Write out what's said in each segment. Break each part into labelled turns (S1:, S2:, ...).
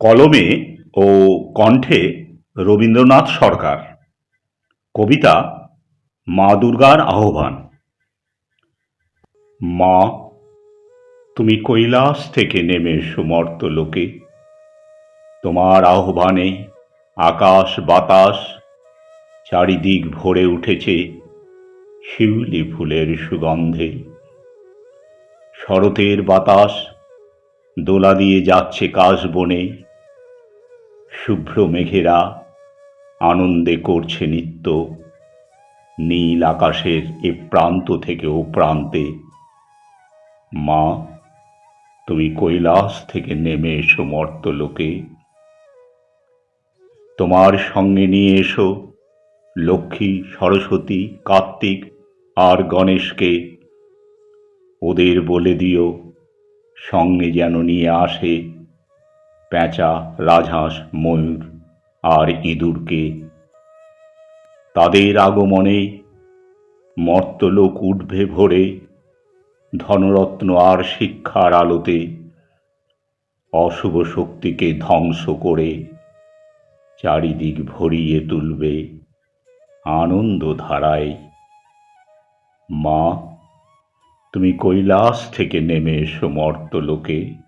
S1: কলমে ও কণ্ঠে রবীন্দ্রনাথ সরকার। কবিতা মা দুর্গার আহ্বান। মা, তুমি কৈলাস থেকে নেমে এসো মর্তলোকে তোমার আহ্বানে আকাশ বাতাস, চারিদিক ভরে উঠেছে শিউলি ফুলের সুগন্ধে। শরতের বাতাস দোলা দিয়ে যাচ্ছে কাশবনে শুভ্র মেঘেরা আনন্দে করছে নিত্য। নীল আকাশের এ প্রান্ত থেকে ও প্রান্তে। মা, তুমি কৈলাস থেকে নেমে এসো মর্ত লোকে। তোমার সঙ্গে নিয়ে এসো লক্ষ্মী, সরস্বতী, কার্তিক আর গণেশকে। ওদের বলে দিও, সঙ্গে যেন নিয়ে আসে প্যাঁচা, রাজহাঁস, ময়ূর আর ইঁদুরকে। তাদের আগমনে মর্তলোক উঠবে ভরে, ধনরত্ন আর শিক্ষার আলোতে, অশুভ শক্তিকে ধ্বংস করে চারিদিক ভরিয়ে তুলবে আনন্দ ধারায় মা, তুমি কৈলাস থেকে নেমে এসো মর্তলোকে।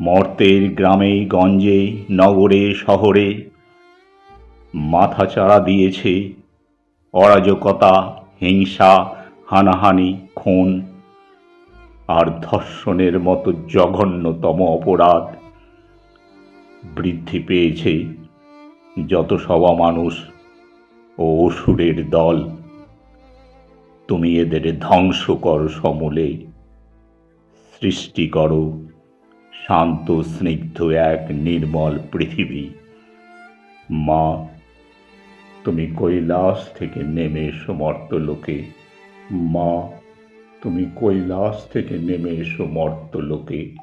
S1: মর্তের গ্রামে, গঞ্জে, নগরে, শহরে মাথা চাড়া দিয়েছে অরাজকতা, হিংসা, হানাহানি, খুন আর ধর্ষণের মতো জঘন্যতম অপরাধ বৃদ্ধি পেয়েছে যত সবা মানুষ ও অসুরের দল। তুমি এদের ধ্বংস করো সমূলে, সৃষ্টি করো শান্ত, স্নিগ্ধ এক নির্মল পৃথিবী। মা, তুমি কৈলাস থেকে নেমে এসো মর্তলোকে। মা, তুমি কৈলাস থেকে নেমে এসো মর্তলোকে।